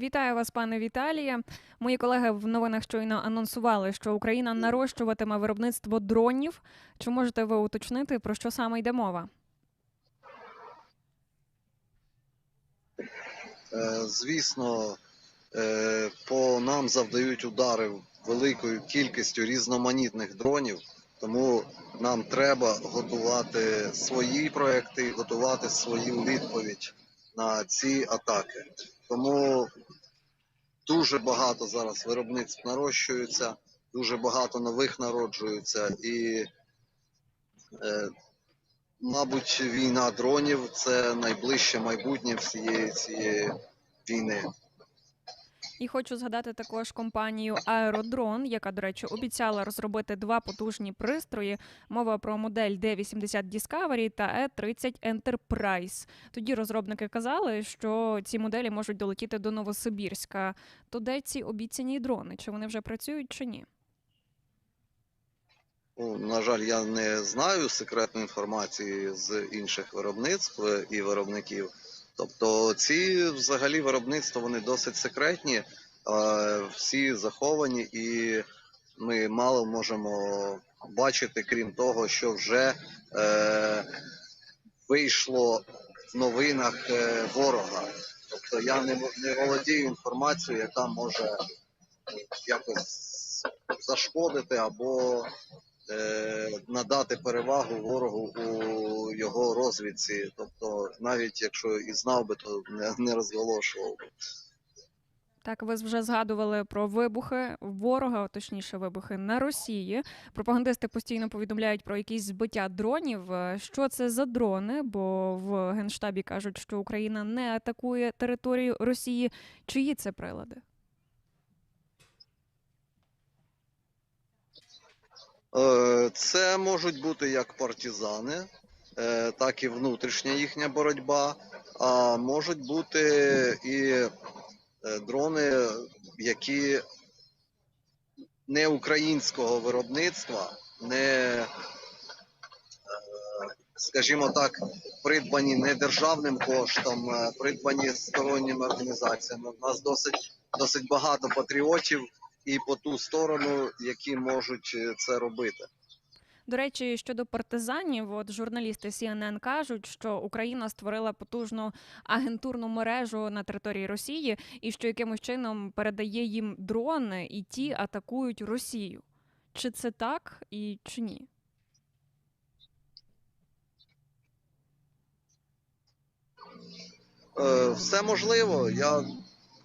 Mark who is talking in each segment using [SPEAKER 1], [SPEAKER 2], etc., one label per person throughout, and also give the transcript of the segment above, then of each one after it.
[SPEAKER 1] Вітаю вас, пане Віталіє. Мої колеги в новинах щойно анонсували, що Україна нарощуватиме виробництво дронів. Чи можете ви уточнити про що саме йде мова?
[SPEAKER 2] Е, Звісно, е, по нам завдають удари великою кількістю різноманітних дронів, тому нам треба готувати свої проекти, готувати свою відповідь на ці атаки. Тому дуже багато зараз виробництв нарощується, дуже багато нових народжується і. е, Мабуть, війна дронів це найближче майбутнє всієї цієї війни.
[SPEAKER 1] І хочу згадати також компанію Аеродрон, яка, до речі, обіцяла розробити два потужні пристрої. Мова про модель D80 Discovery та E30 Enterprise. Тоді розробники казали, що ці моделі можуть долетіти до Новосибірська. То де ці обіцяні дрони? Чи вони вже працюють, чи ні?
[SPEAKER 2] На жаль, я не знаю секретної інформації з інших виробництв е, і виробників. Тобто, ці взагалі виробництва вони досить секретні, всі заховані, і ми мало можемо бачити, крім того, що вже е, вийшло в новинах е, ворога. Тобто я не, не володію інформацією, яка може якось зашкодити або надати перевагу ворогу у його розвідці. Тобто, навіть якщо і знав би, то не, не розголошував. би.
[SPEAKER 1] Так, ви вже згадували про вибухи ворога, точніше, вибухи на Росії. Пропагандисти постійно повідомляють про якісь збиття дронів. Е, Що це за дрони? Бо в генштабі кажуть, що Україна не атакує територію Росії. Чиї це прилади?
[SPEAKER 2] Це можуть бути як партизани, е, так і внутрішня їхня боротьба, а можуть бути і е, дрони, які не українського виробництва, не, е, скажімо так, придбані не державним коштом, е, придбані сторонніми організаціями. У нас досить, досить багато патріотів і по ту сторону, які можуть е, це робити.
[SPEAKER 1] До речі, щодо партизанів, от журналісти CNN кажуть, що Україна створила потужну агентурну мережу на території Росії, і що якимось чином передає їм дрони, і ті атакують Росію. Чи це так і чи ні?
[SPEAKER 2] Е, Все можливо. Я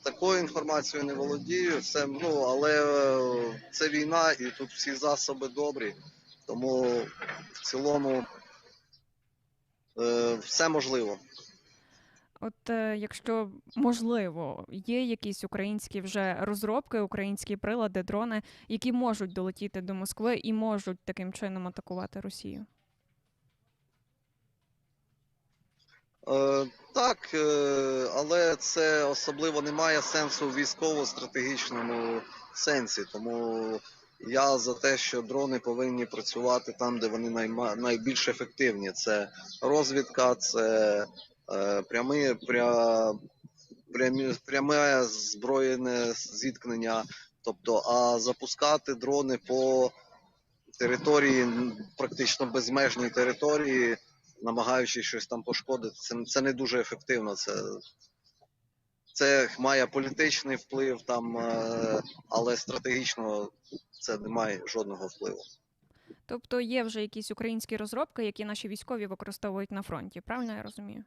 [SPEAKER 2] такою інформацією не володію. Все, ну, але е, це війна, і тут всі засоби добрі. Тому в цілому е, все можливо.
[SPEAKER 1] От е, якщо можливо, є якісь українські вже розробки, українські прилади, дрони, які можуть долетіти до Москви і можуть таким чином атакувати Росію.
[SPEAKER 2] Так, е, але це особливо не має сенсу в військово-стратегічному сенсі. Тому я за те, що дрони повинні працювати там, де вони найма, найбільш ефективні. Це розвідка, це е, прямі, пря, прямі, пряме збройне зіткнення. Тобто, а запускати дрони по території, практично безмежній території, намагаючись щось там пошкодити, це, це не дуже ефективно. Це, це має політичний вплив, там, е, але стратегічно це не має жодного впливу.
[SPEAKER 1] Тобто є вже якісь українські розробки, які наші військові використовують на фронті. Правильно я розумію?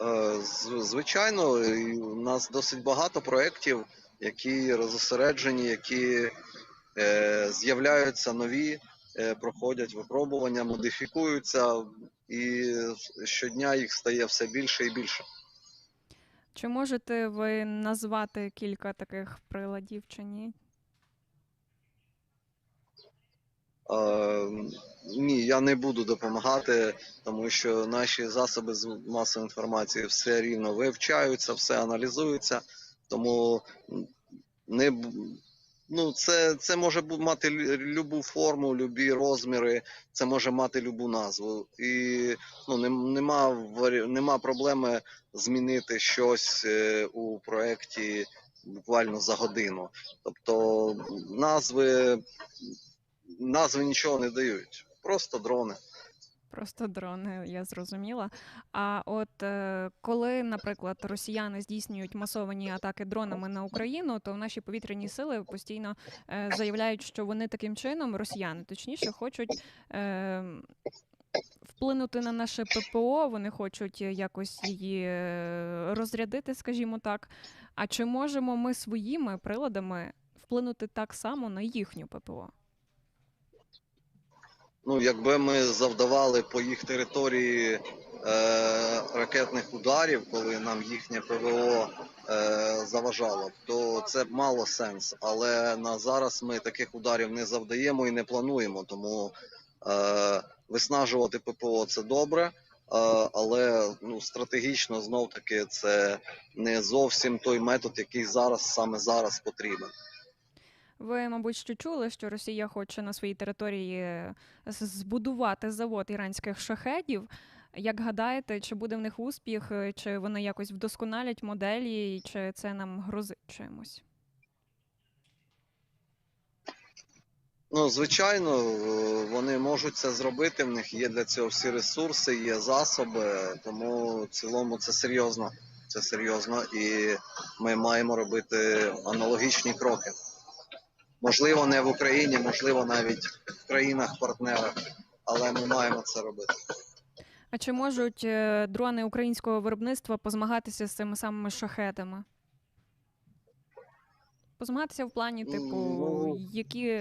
[SPEAKER 2] Е, Звичайно, у нас досить багато проєктів, які розосереджені, які е, з'являються нові, проходять випробування, модифікуються, і щодня їх стає все більше і більше.
[SPEAKER 1] Чи можете ви назвати кілька таких приладів чи ні?
[SPEAKER 2] Е, ні, я не буду допомагати, тому що наші засоби з масової інформації все рівно вивчаються, все аналізується, тому не, Ну, це, це може мати любу форму, любі розміри, це може мати любу назву. І ну, нем- нема, нема проблеми змінити щось е, у проєкті буквально за годину. Тобто назви, назви нічого не дають, просто дрони.
[SPEAKER 1] Просто дрони, я зрозуміла. А от е, коли, наприклад, росіяни здійснюють масовані атаки дронами на Україну, то наші повітряні сили постійно е, заявляють, що вони таким чином, росіяни точніше, хочуть. Е, Вплинути на наше ППО, вони хочуть якось її е, розрядити, скажімо так. А чи можемо ми своїми приладами вплинути так само на їхню ППО?
[SPEAKER 2] Ну, якби ми завдавали по їх території е, ракетних ударів, коли нам їхнє ПВО е, заважало, то це б мало сенс. Але на зараз ми таких ударів не завдаємо і не плануємо. Тому е, виснажувати ППО це добре. е, Але ну, стратегічно знов таки це не зовсім той метод, який зараз саме зараз потрібен.
[SPEAKER 1] Ви, мабуть, що чули, що Росія хоче на своїй території е, збудувати завод іранських шахедів. Як гадаєте, чи буде в них успіх, е, чи вони якось вдосконалять моделі, чи це нам грозить чимось?
[SPEAKER 2] Ну, звичайно, е, вони можуть це зробити. В них є для цього всі ресурси, є засоби. Тому в цілому це серйозно. Це серйозно, і ми маємо робити аналогічні кроки. Можливо, не в Україні, можливо, навіть в країнах-партнерах, але ми маємо це робити.
[SPEAKER 1] А чи можуть е, дрони українського виробництва позмагатися з цими самими шахедами? Позмагатися в плані, типу,
[SPEAKER 2] Ну.
[SPEAKER 1] які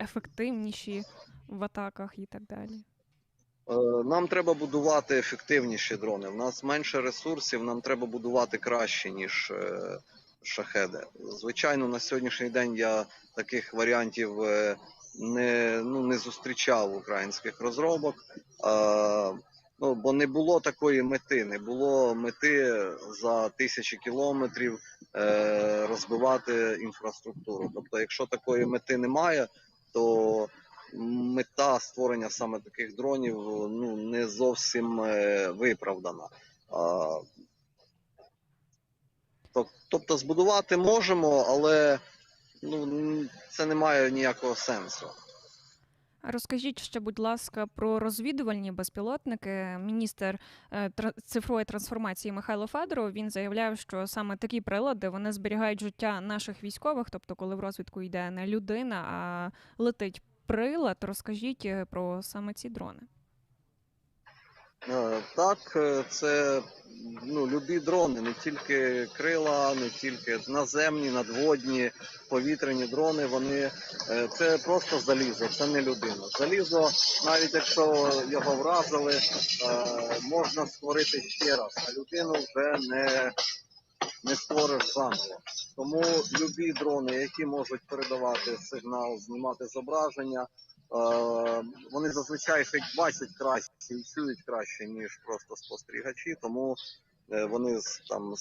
[SPEAKER 1] ефективніші в атаках і так далі.
[SPEAKER 2] Е, Нам треба будувати ефективніші дрони. У нас менше ресурсів, нам треба будувати краще, ніж е, шахеди. Звичайно, на сьогоднішній день я таких варіантів е, не, ну, не зустрічав українських розробок. Е, Ну, бо не було такої мети, не було мети за тисячі кілометрів е, розбивати інфраструктуру. Тобто, якщо такої мети немає, то мета створення саме таких дронів ну, не зовсім е, виправдана. А, Тобто збудувати можемо, але ну, це не має ніякого сенсу.
[SPEAKER 1] Розкажіть ще, будь ласка, про розвідувальні безпілотники. Міністр е, цифрової трансформації Михайло Федоров він заявляв, що саме такі прилади вони зберігають життя наших військових. Тобто, коли в розвідку йде не людина, а летить прилад. Розкажіть е, про саме ці дрони.
[SPEAKER 2] Е, Так, е, це ну, любі дрони, не тільки крила, не тільки наземні, надводні, повітряні дрони. Вони е, це просто залізо, це не людина. Залізо, навіть якщо його вразили, можна створити ще раз, а людину вже не, не створиш заново. Тому любі дрони, які можуть передавати сигнал, знімати зображення, вони зазвичай хоч бачать краще і чують краще, ніж просто спостерігачі, тому е, вони там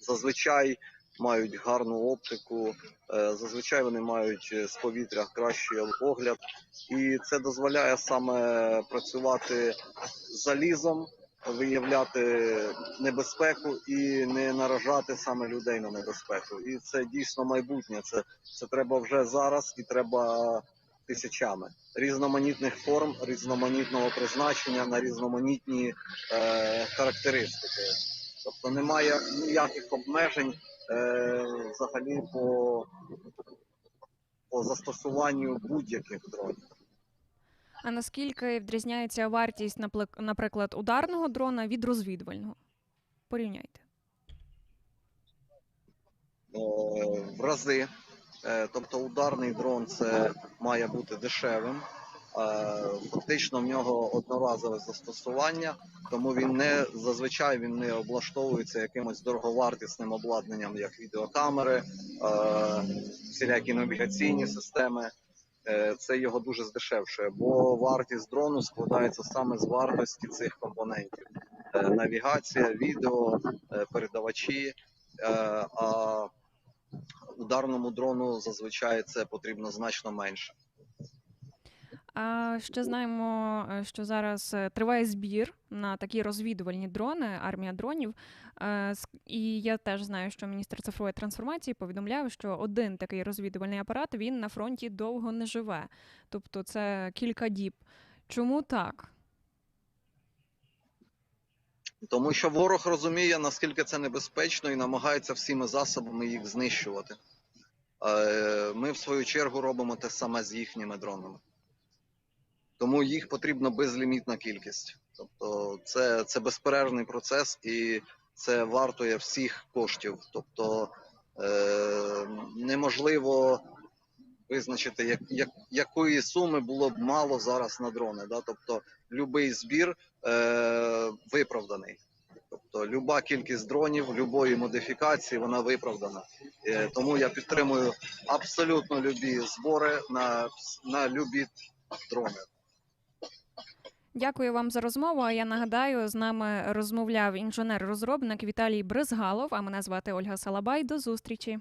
[SPEAKER 2] зазвичай мають гарну оптику, е, зазвичай вони мають е, з повітря кращий огляд, і це дозволяє саме працювати залізом, виявляти небезпеку і не наражати саме людей на небезпеку. І це дійсно майбутнє. Це, це треба вже зараз і треба тисячами різноманітних форм, різноманітного призначення на різноманітні е, характеристики. Тобто немає ніяких обмежень е, взагалі по, по застосуванню будь-яких дронів.
[SPEAKER 1] А наскільки відрізняється вартість, наприклад, ударного дрона від розвідувального? Порівняйте.
[SPEAKER 2] Е, в рази. Е, Тобто ударний дрон це має бути дешевим. Е, Фактично в нього одноразове застосування, тому він не зазвичай він не облаштовується якимось дороговартісним обладнанням, як відеокамери, е, всілякі навігаційні системи. Це його дуже здешевшує, бо вартість дрону складається саме з вартості цих компонентів: навігація, відео, передавачі. А ударному дрону зазвичай це потрібно значно менше.
[SPEAKER 1] А ще знаємо, е, що зараз е, триває збір на такі розвідувальні дрони, армія дронів. Е, І я теж знаю, що міністр цифрової трансформації повідомляв, що один такий розвідувальний апарат він на фронті довго не живе. Тобто це кілька діб. Чому так?
[SPEAKER 2] Тому що ворог розуміє, наскільки це небезпечно і намагається всіми засобами їх знищувати. Е, Ми, в свою чергу, робимо те саме з їхніми дронами. Тому їх потрібна безлімітна кількість. Тобто, це, це безперервний процес і це вартує всіх коштів. Тобто е, неможливо визначити, як, як, якої суми було б мало зараз на дрони. Да? Тобто, будь-який збір е, виправданий. Тобто люба кількість дронів, любої модифікації, вона виправдана. Е, тому я підтримую абсолютно любі збори на, на любі дрони.
[SPEAKER 1] Дякую вам за розмову. А я нагадаю, з нами розмовляв інженер-розробник Віталій Бризгалов. А мене звати Ольга Салабай. До зустрічі.